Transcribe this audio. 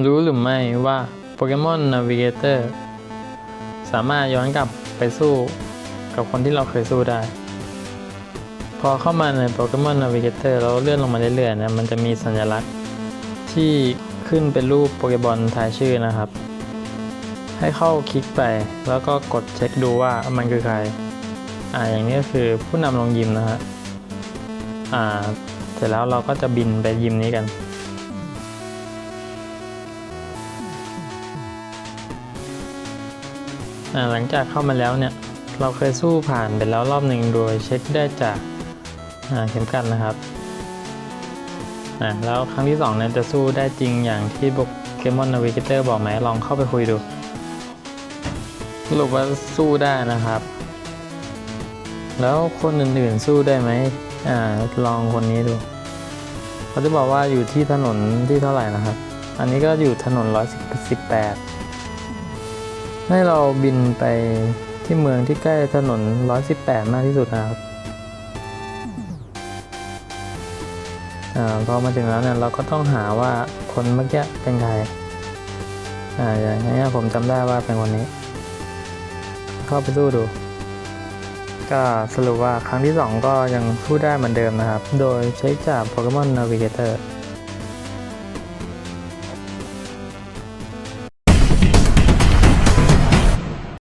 รู้หรือไม่ว่าโปเกมอนนาวิเกเตอร์สามารถย้อนกลับไปสู้กับคนที่เราเคยสู้ได้ พอเข้ามาในโปเกมอนนาวิเกเตอร์แล้วเลื่อนลงมาเรื่อยๆนะมันจะมีสัญลักษณ์ที่ขึ้นเป็นรูปโปเกบอลทายชื่อนะครับ ให้เข้าคลิกไปแล้วก็กดเช็คดูว่ามันคือใคร อ่าอย่างนี้คือผู้นำลงยิมนะฮะอ่า เสร็จแล้วเราก็จะบินไปยิมนี้กัน หลังจากเข้ามาแล้วเนี่ยเราเคยสู้ผ่านไปแล้วรอบหนึ่งโดยเช็คได้จากเข็มกัดนะครับแล้วครั้งที่สองเนี่ยจะสู้ได้จริงอย่างที่โปเกมอนนาวิเกเตอร์บอกไหมลองเข้าไปคุยดูสรุปว่าสู้ได้นะครับ แล้วคนอื่นๆสู้ได้ไหมอ่าลองคนนี้ดูเขาจะบอกว่าอยู่ที่ถนนที่เท่าไหร่นะครับ อันนี้ก็อยู่ถนน 118 ให้เราบินไปที่เมืองที่ใกล้ถนน 118 มากที่สุดนะครับอพอมาถึงแล้วเนี่ยเราก็ต้องหาว่าคนเมื่อกี้เป็นใครอ่าอย่างนี้ยผมจำได้ว่าเป็นคนนี้ เข้าไปสู้ดู ก็สรุปว่าครั้งที่ 2 ก็ยังสู้ได้เหมือนเดิมนะครับ โดยใช้จาก Pokemon Navigator